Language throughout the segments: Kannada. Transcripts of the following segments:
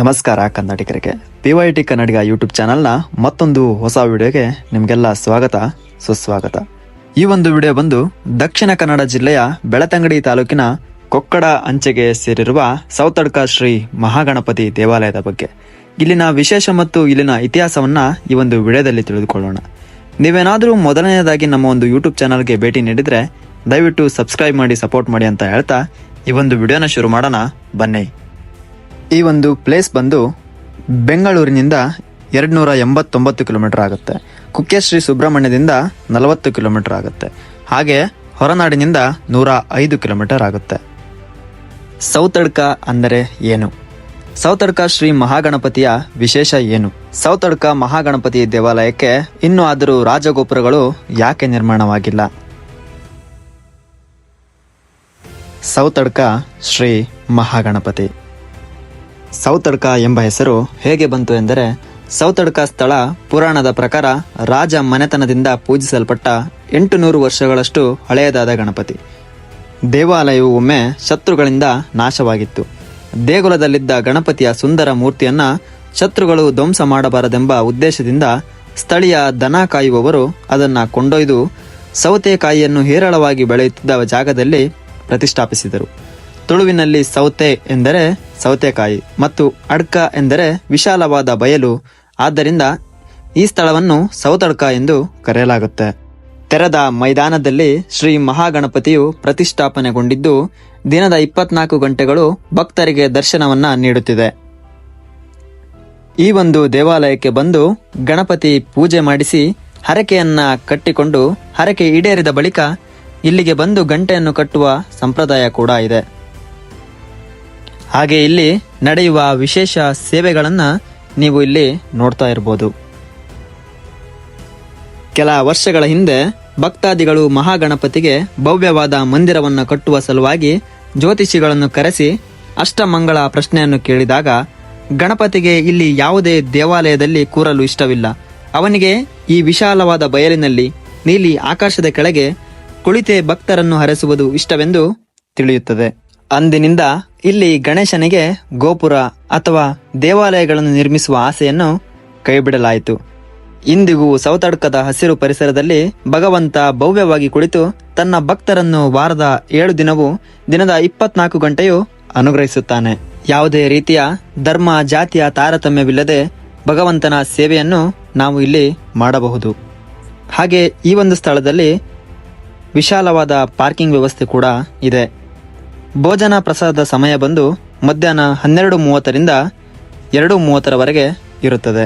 ನಮಸ್ಕಾರ ಕನ್ನಡಿಗರಿಗೆ. P Y T Kannadiga YouTube ಚಾನಲ್ನ ಮತ್ತೊಂದು ಹೊಸ ವಿಡಿಯೋಗೆ ನಿಮಗೆಲ್ಲ ಸ್ವಾಗತ, ಸುಸ್ವಾಗತ. ಈ ಒಂದು ವಿಡಿಯೋ ಬಂದು ದಕ್ಷಿಣ ಕನ್ನಡ ಜಿಲ್ಲೆಯ ಬೆಳತಂಗಡಿ ತಾಲೂಕಿನ ಕೊಕ್ಕಡ ಅಂಚೆಗೆ ಸೇರಿರುವ ಸೌತಡ್ಕ ಶ್ರೀ ಮಹಾಗಣಪತಿ ದೇವಾಲಯದ ಬಗ್ಗೆ. ಇಲ್ಲಿನ ವಿಶೇಷ ಮತ್ತು ಇಲ್ಲಿನ ಇತಿಹಾಸವನ್ನ ಈ ಒಂದು ವಿಡಿಯೋದಲ್ಲಿ ತಿಳಿದುಕೊಳ್ಳೋಣ. ನೀವೇನಾದರೂ ಮೊದಲನೆಯದಾಗಿ ನಮ್ಮ ಒಂದು ಯೂಟ್ಯೂಬ್ ಚಾನಲ್ಗೆ ಭೇಟಿ ನೀಡಿದರೆ ದಯವಿಟ್ಟು ಸಬ್ಸ್ಕ್ರೈಬ್ ಮಾಡಿ, ಸಪೋರ್ಟ್ ಮಾಡಿ ಅಂತ ಹೇಳ್ತಾ ಈ ಒಂದು ವಿಡಿಯೋನ ಶುರು ಮಾಡೋಣ. ಬನ್ನಿ. ಈ ಒಂದು ಪ್ಲೇಸ್ ಬಂದು ಬೆಂಗಳೂರಿನಿಂದ ಎರಡು ನೂರ ಎಂಬತ್ತೊಂಬತ್ತು ಕಿಲೋಮೀಟರ್ ಆಗುತ್ತೆ. ಕುಕ್ಕೆ ಶ್ರೀ ಸುಬ್ರಹ್ಮಣ್ಯದಿಂದ ನಲವತ್ತು ಕಿಲೋಮೀಟರ್ ಆಗುತ್ತೆ. ಹಾಗೆ ಹೊರನಾಡಿನಿಂದ ನೂರ ಐದು ಕಿಲೋಮೀಟರ್ ಆಗುತ್ತೆ. ಸೌತಡ್ಕ ಅಂದರೆ ಏನು? ಸೌತಡ್ಕ ಶ್ರೀ ಮಹಾಗಣಪತಿಯ ವಿಶೇಷ ಏನು? ಸೌತಡ್ಕ ಮಹಾಗಣಪತಿ ದೇವಾಲಯಕ್ಕೆ ಇನ್ನೂ ಆದರೂ ರಾಜಗೋಪುರಗಳು ಯಾಕೆ ನಿರ್ಮಾಣವಾಗಿಲ್ಲ? ಸೌತಡ್ಕ ಶ್ರೀ ಮಹಾಗಣಪತಿ. ಸೌತಡ್ಕ ಎಂಬ ಹೆಸರು ಹೇಗೆ ಬಂತು ಎಂದರೆ, ಸೌತಡ್ಕ ಸ್ಥಳ ಪುರಾಣದ ಪ್ರಕಾರ ರಾಜ ಮನೆತನದಿಂದ ಪೂಜಿಸಲ್ಪಟ್ಟ ಎಂಟು ನೂರು ವರ್ಷಗಳಷ್ಟು ಹಳೆಯದಾದ ಗಣಪತಿ. ದೇವಾಲಯವು ಒಮ್ಮೆ ಶತ್ರುಗಳಿಂದ ನಾಶವಾಗಿತ್ತು. ದೇಗುಲದಲ್ಲಿದ್ದ ಗಣಪತಿಯ ಸುಂದರ ಮೂರ್ತಿಯನ್ನ ಶತ್ರುಗಳು ಧ್ವಂಸ ಮಾಡಬಾರದೆಂಬ ಉದ್ದೇಶದಿಂದ ಸ್ಥಳೀಯ ದನ ಕಾಯುವವರು ಅದನ್ನು ಕೊಂಡೊಯ್ದು ಸೌತೆಕಾಯಿಯನ್ನು ಹೇರಳವಾಗಿ ಬೆಳೆಯುತ್ತಿದ್ದ ಜಾಗದಲ್ಲಿ ಪ್ರತಿಷ್ಠಾಪಿಸಿದರು. ತುಳುವಿನಲ್ಲಿ ಸೌತೆ ಎಂದರೆ ಸೌತೆಕಾಯಿ ಮತ್ತು ಅಡ್ಕ ಎಂದರೆ ವಿಶಾಲವಾದ ಬಯಲು. ಆದ್ದರಿಂದ ಈ ಸ್ಥಳವನ್ನು ಸೌತಡ್ಕ ಎಂದು ಕರೆಯಲಾಗುತ್ತೆ. ತೆರೆದ ಮೈದಾನದಲ್ಲಿ ಶ್ರೀ ಮಹಾಗಣಪತಿಯು ಪ್ರತಿಷ್ಠಾಪನೆಗೊಂಡಿದ್ದು, ದಿನದ ಇಪ್ಪತ್ನಾಲ್ಕು ಗಂಟೆಗಳು ಭಕ್ತರಿಗೆ ದರ್ಶನವನ್ನ ನೀಡುತ್ತಿದೆ. ಈ ಒಂದು ದೇವಾಲಯಕ್ಕೆ ಬಂದು ಗಣಪತಿ ಪೂಜೆ ಮಾಡಿಸಿ ಹರಕೆಯನ್ನ ಕಟ್ಟಿಕೊಂಡು ಹರಕೆ ಈಡೇರಿದ ಬಳಿಕ ಇಲ್ಲಿಗೆ ಬಂದು ಗಂಟೆಯನ್ನು ಕಟ್ಟುವ ಸಂಪ್ರದಾಯ ಕೂಡ ಇದೆ. ಹಾಗೆ ಇಲ್ಲಿ ನಡೆಯುವ ವಿಶೇಷ ಸೇವೆಗಳನ್ನ ನೀವು ಇಲ್ಲಿ ನೋಡ್ತಾ ಇರಬಹುದು ಕೆಲ ವರ್ಷಗಳ ಹಿಂದೆ ಭಕ್ತಾದಿಗಳು ಮಹಾಗಣಪತಿಗೆ ಭವ್ಯವಾದ ಮಂದಿರವನ್ನು ಕಟ್ಟುವ ಸಲುವಾಗಿ ಜ್ಯೋತಿಷಿಗಳನ್ನು ಕರೆಸಿ ಅಷ್ಟಮಂಗಳ ಪ್ರಶ್ನೆಯನ್ನು ಕೇಳಿದಾಗ, ಗಣಪತಿಗೆ ಇಲ್ಲಿ ಯಾವುದೇ ದೇವಾಲಯದಲ್ಲಿ ಕೂರಲು ಇಷ್ಟವಿಲ್ಲ. ಅವನಿಗೆ ಈ ವಿಶಾಲವಾದ ಬಯಲಿನಲ್ಲಿ ನೀಲಿ ಆಕಾಶದ ಕೆಳಗೆ ಕುಳಿತೆ ಭಕ್ತರನ್ನು ಹರಸುವುದು ಇಷ್ಟವೆಂದು ತಿಳಿಯುತ್ತದೆ. ಅಂದಿನಿಂದ ಇಲ್ಲಿ ಗಣೇಶನಿಗೆ ಗೋಪುರ ಅಥವಾ ದೇವಾಲಯಗಳನ್ನು ನಿರ್ಮಿಸುವ ಆಸೆಯನ್ನು ಕೈಬಿಡಲಾಯಿತು. ಇಂದಿಗೂ ಸೌತಡ್ಕದ ಹಸಿರು ಪರಿಸರದಲ್ಲಿ ಭಗವಂತ ಭವ್ಯವಾಗಿ ಕುಳಿತು ತನ್ನ ಭಕ್ತರನ್ನು ವಾರದ ಏಳು ದಿನವೂ ದಿನದ ಇಪ್ಪತ್ನಾಲ್ಕು ಗಂಟೆಯೂ ಅನುಗ್ರಹಿಸುತ್ತಾನೆ. ಯಾವುದೇ ರೀತಿಯ ಧರ್ಮ, ಜಾತಿಯ ತಾರತಮ್ಯವಿಲ್ಲದೆ ಭಗವಂತನ ಸೇವೆಯನ್ನು ನಾವು ಇಲ್ಲಿ ಮಾಡಬಹುದು. ಹಾಗೆ ಈ ಒಂದು ಸ್ಥಳದಲ್ಲಿ ವಿಶಾಲವಾದ ಪಾರ್ಕಿಂಗ್ ವ್ಯವಸ್ಥೆ ಕೂಡ ಇದೆ. ಭೋಜನ ಪ್ರಸಾದದ ಸಮಯ ಬಂದು ಮಧ್ಯಾಹ್ನ ಹನ್ನೆರಡು ಮೂವತ್ತರಿಂದ ಎರಡು ಮೂವತ್ತರವರೆಗೆ ಇರುತ್ತದೆ.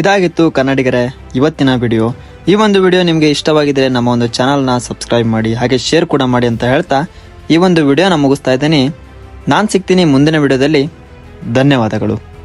ಇದಾಗಿತ್ತು ಕನ್ನಡಿಗರೇ, ಇವತ್ತಿನ ವಿಡಿಯೋ. ಈ ಒಂದು ವಿಡಿಯೋ ನಿಮಗೆ ಇಷ್ಟವಾಗಿದ್ದರೆ ನಮ್ಮ ಒಂದು ಚಾನಲ್ನ ಸಬ್ಸ್ಕ್ರೈಬ್ ಮಾಡಿ, ಹಾಗೆ ಶೇರ್ ಕೂಡ ಮಾಡಿ ಅಂತ ಹೇಳ್ತಾ ಈ ಒಂದು ವಿಡಿಯೋನ ಮುಗಿಸ್ತಾ ಇದ್ದೀನಿ. ನಾನು ಸಿಗ್ತೀನಿ ಮುಂದಿನ ವಿಡಿಯೋದಲ್ಲಿ. ಧನ್ಯವಾದಗಳು.